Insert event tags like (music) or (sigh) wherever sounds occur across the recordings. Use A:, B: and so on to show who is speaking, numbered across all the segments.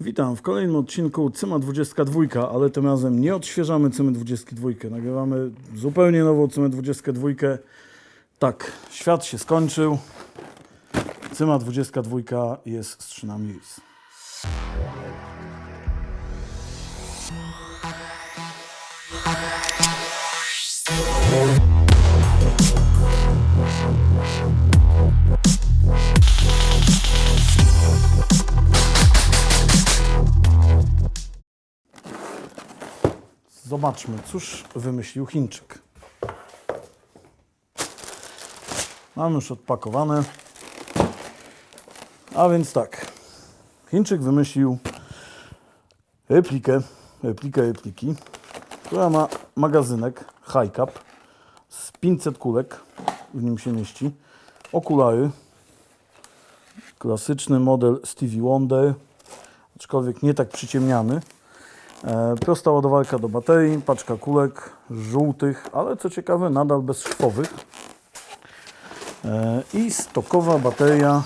A: Witam w kolejnym odcinku Cyma 22, ale tym razem nie odświeżamy Cymy 22. Nagrywamy zupełnie nową Cymę 22. Tak, świat się skończył. Cyma 22 jest z szynami RIS. Zobaczmy, cóż wymyślił Chińczyk. Mamy już odpakowane. A więc tak. Chińczyk wymyślił replikę, replikę repliki, która ma magazynek high cap z 500 kulek, w nim się mieści, okulary, klasyczny model Stevie Wonder, aczkolwiek nie tak przyciemniany. E, prosta ładowarka do baterii, paczka kulek żółtych, ale co ciekawe nadal bezszwowych. E, I stokowa bateria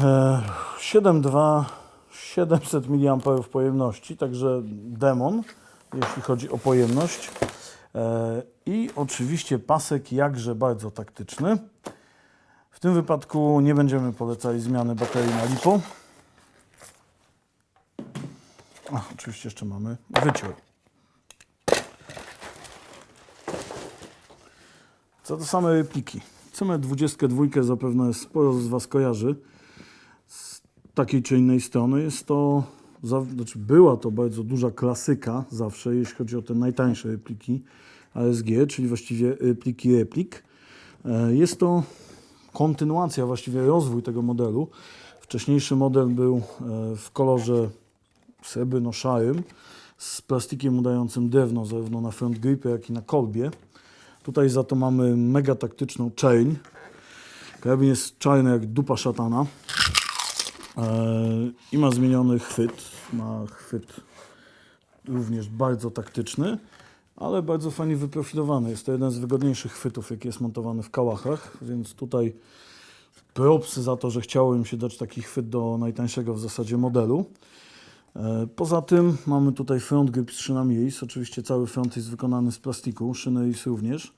A: e, 7,2 700 mAh pojemności, także demon, jeśli chodzi o pojemność. E, I oczywiście pasek jakże bardzo taktyczny. W tym wypadku nie będziemy polecali zmiany baterii na lipo. A, oczywiście jeszcze mamy wyciąg. Co do samej repliki. Cymę 22 zapewne sporo z Was kojarzy z takiej czy innej strony. Jest to, znaczy była to bardzo duża klasyka zawsze, jeśli chodzi o te najtańsze repliki ASG, czyli właściwie repliki replik. E, Jest to kontynuacja, właściwie rozwój tego modelu. Wcześniejszy model był e, w kolorze srebrno-szarym z plastikiem udającym drewno, zarówno na front gripie, jak i na kolbie. Tutaj za to mamy mega taktyczną chain. Karabin jest czarny jak dupa szatana Eee, i ma zmieniony chwyt. Ma chwyt również bardzo taktyczny, ale bardzo fajnie wyprofilowany. Jest to jeden z wygodniejszych chwytów, jaki jest montowany w kałachach, więc tutaj propsy za to, że chciało im się dać taki chwyt do najtańszego w zasadzie modelu. E, Poza tym mamy tutaj front grip z szynami RIS. Oczywiście cały front jest wykonany z plastiku, szyny RIS również.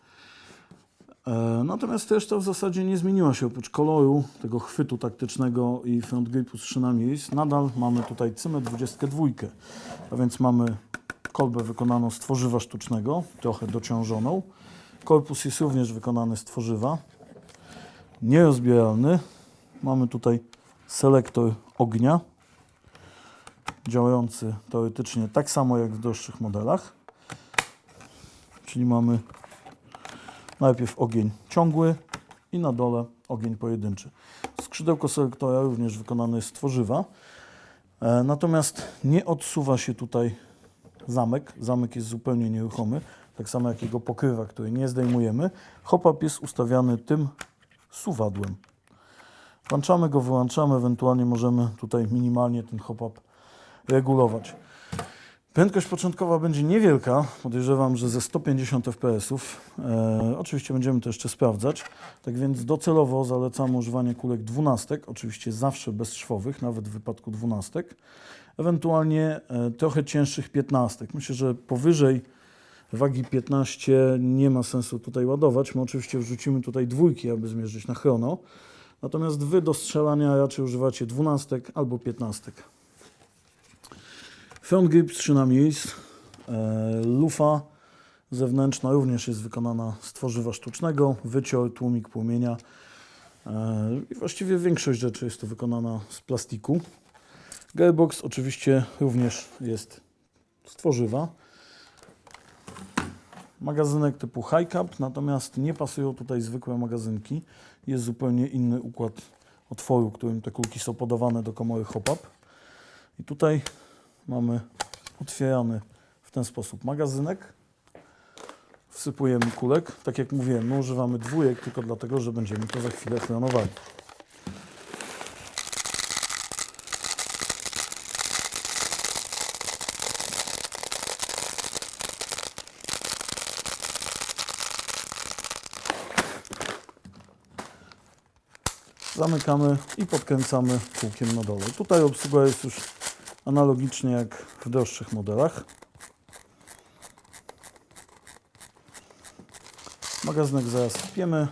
A: E, Natomiast reszta w zasadzie nie zmieniła się oprócz koloru, tego chwytu taktycznego i front gripu z szynami RIS. Nadal mamy tutaj cymę 22, a więc mamy kolbę wykonaną z tworzywa sztucznego, trochę dociążoną. Korpus jest również wykonany z tworzywa, nierozbieralny. Mamy tutaj selektor ognia, działający teoretycznie tak samo jak w droższych modelach. Czyli mamy najpierw ogień ciągły i na dole ogień pojedynczy. Skrzydełko selektora również wykonane jest z tworzywa. E, Natomiast nie odsuwa się tutaj zamek. Zamek jest zupełnie nieruchomy, tak samo jak jego pokrywa, który nie zdejmujemy. Hop-up jest ustawiany tym suwadłem. Włączamy go, wyłączamy, ewentualnie możemy tutaj minimalnie ten hop-up regulować. Prędkość początkowa będzie niewielka, podejrzewam, że ze 150 fps. E, oczywiście będziemy to jeszcze sprawdzać. Tak więc docelowo zalecamy używanie kulek 12, oczywiście zawsze bezszwowych, nawet w wypadku 12. Ewentualnie e, trochę cięższych 15. Myślę, że powyżej wagi 15 nie ma sensu tutaj ładować. My oczywiście wrzucimy tutaj dwójki, aby zmierzyć na chrono. Natomiast wy do strzelania raczej używacie 12 albo 15. Front grip z szynami RIS. E, lufa zewnętrzna również jest wykonana z tworzywa sztucznego. Wycior, tłumik płomienia. E, I właściwie większość rzeczy jest to wykonana z plastiku. Gearbox oczywiście również jest z tworzywa. Magazynek typu high cap, natomiast nie pasują tutaj zwykłe magazynki. Jest zupełnie inny układ otworu, którym te kulki są podawane do komory hop-up. I tutaj mamy otwierany w ten sposób magazynek. Wsypujemy kulek. Tak jak mówiłem, my używamy dwójek tylko dlatego, że będziemy to za chwilę chronowali. Zamykamy i podkręcamy kółkiem na dole. Tutaj obsługa jest już analogicznie jak w droższych modelach. Magazynek zaraz wpiemy,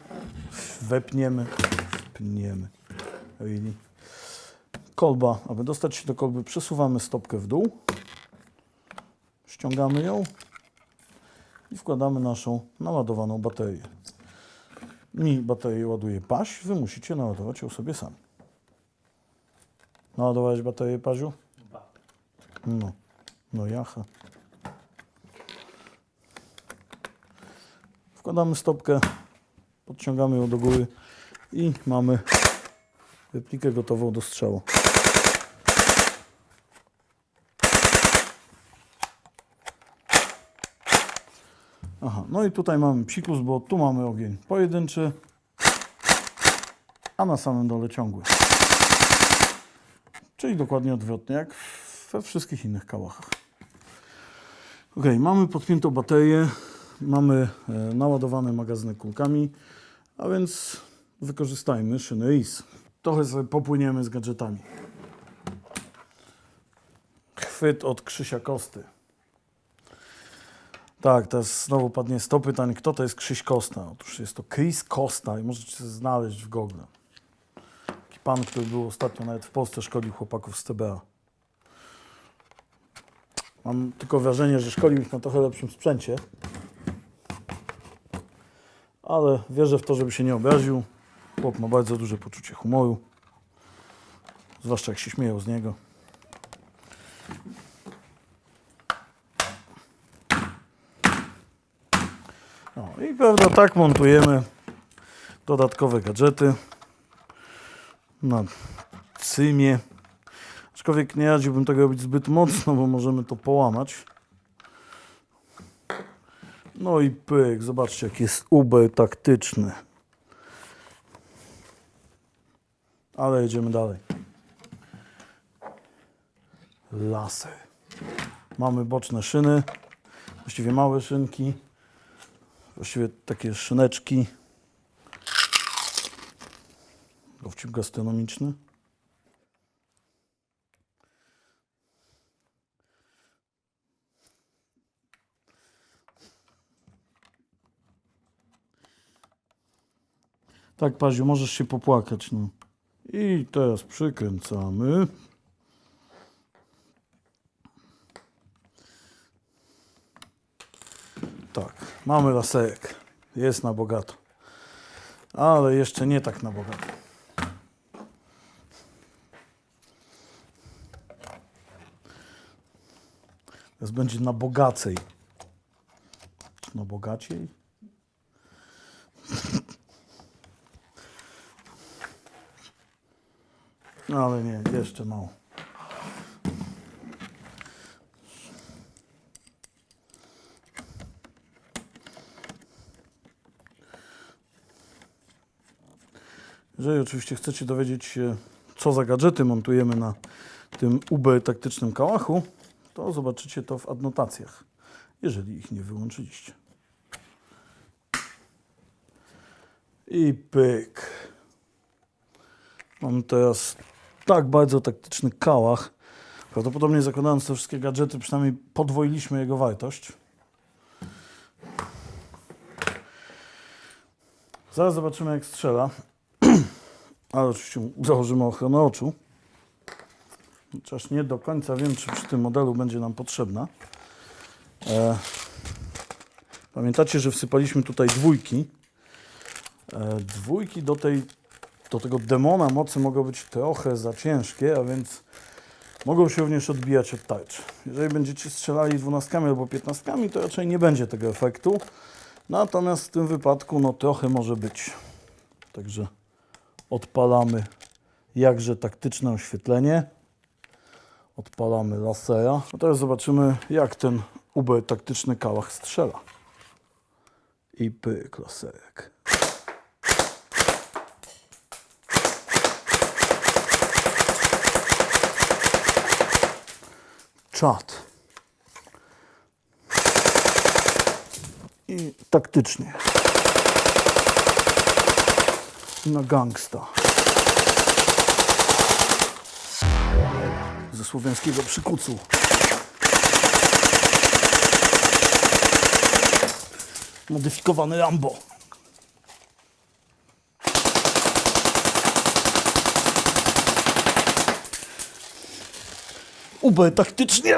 A: wepniemy, wpniemy. Really. Kolba, aby dostać się do kolby, przesuwamy stopkę w dół, ściągamy ją i wkładamy naszą naładowaną baterię. Mi baterię ładuje paś, wy musicie naładować ją sobie sami. Naładowałeś baterię, Paziu? No, no jacha. Wkładamy stopkę, podciągamy ją do góry i mamy replikę gotową do strzału. Aha, no i tutaj mamy psikus, bo tu mamy ogień pojedynczy, a na samym dole ciągły. Czyli dokładnie odwrotnie, jak we wszystkich innych kałachach. Ok, mamy podpiętą baterię, mamy e, naładowany magazynek kulkami, a więc wykorzystajmy szyny RIS. Trochę sobie popłyniemy z gadżetami. Chwyt od Krzysia Kosty. Tak, teraz znowu padnie 100 pytań, kto to jest Krzyś Kosta? Otóż jest to Chris Costa i możecie znaleźć w Google. Taki pan, który był ostatnio nawet w Polsce, szkolił chłopaków z TBA. Mam tylko wrażenie, że szkolił ich na trochę lepszym sprzęcie. Ale wierzę w to, żeby się nie obraził. Chłop ma bardzo duże poczucie humoru. Zwłaszcza jak się śmieją z niego. No i prawda, tak montujemy dodatkowe gadżety na cymie. Aczkolwiek nie radziłbym tego robić zbyt mocno, bo możemy to połamać. No i pyk, zobaczcie jak jest uber taktyczny. Ale jedziemy dalej. Laser. Mamy boczne szyny, właściwie małe szynki, właściwie takie szyneczki. Dowcip gastronomiczny. Tak, Paziu, możesz się popłakać. No. I teraz przykręcamy. Tak, mamy laserek. Jest na bogato. Ale jeszcze nie tak na bogato. Teraz będzie na bogacej. Na bogaciej? Ale nie, jeszcze mało. Jeżeli oczywiście chcecie dowiedzieć się, co za gadżety montujemy na tym UB taktycznym kałachu, to zobaczycie to w adnotacjach, jeżeli ich nie wyłączyliście. I pyk. Mam teraz tak bardzo taktyczny kałach. Prawdopodobnie zakładając te wszystkie gadżety, przynajmniej podwoiliśmy jego wartość. Zaraz zobaczymy jak strzela. (clears throat) Ale oczywiście założymy ochronę oczu. Chociaż nie do końca wiem, czy przy tym modelu będzie nam potrzebna. E, pamiętacie, że wsypaliśmy tutaj dwójki. E, dwójki do, tej, do tego demona mocy mogą być trochę za ciężkie, a więc mogą się również odbijać od tarczy. Jeżeli będziecie strzelali dwunastkami albo piętnastkami, to raczej nie będzie tego efektu. Natomiast w tym wypadku no trochę może być. Także odpalamy jakże taktyczne oświetlenie. Odpalamy lasera. A teraz zobaczymy, jak ten uber taktyczny kałach strzela. I pyk laserek. I taktycznie. Na gangsta. Ze słowiańskiego przykucu. Modyfikowany Lambo. UB taktycznie.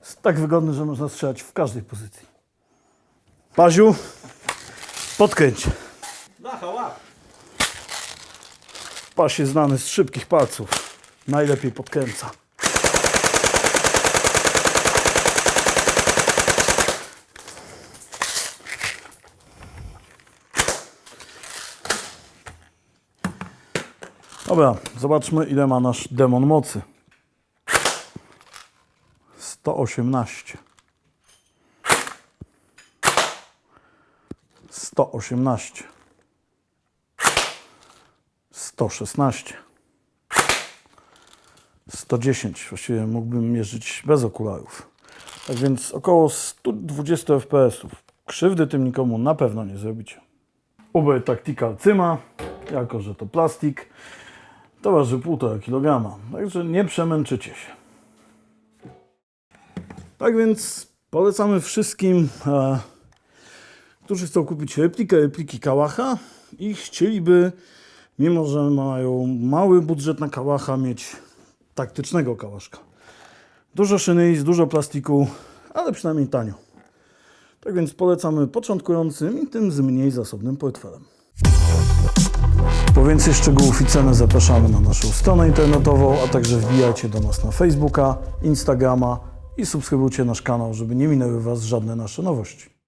A: Jest tak wygodny, że można strzelać w każdej pozycji. Paziu, podkręć.
B: Blacha, łap.
A: Pas jest znany z szybkich palców. Najlepiej podkręca. Dobra, zobaczmy ile ma nasz demon mocy. 118. 118. 116. 110. Właściwie mógłbym mierzyć bez okularów. Tak więc około 120 fps. Krzywdy tym nikomu na pewno nie zrobicie. UB Tactical Cyma, jako że to plastik, to waży 1,5 kg. Także nie przemęczycie się. Tak więc polecamy wszystkim, e, którzy chcą kupić replikę, repliki Kałacha i chcieliby mimo że mają mały budżet na kałacha, mieć taktycznego kałaszka. Dużo szyny, z dużo plastiku, ale przynajmniej tanio. Tak więc polecamy początkującym i tym z mniej zasobnym portfelem. Po więcej szczegółów i ceny zapraszamy na naszą stronę internetową, a także wbijajcie do nas na Facebooka, Instagrama i subskrybujcie nasz kanał, żeby nie minęły Was żadne nasze nowości.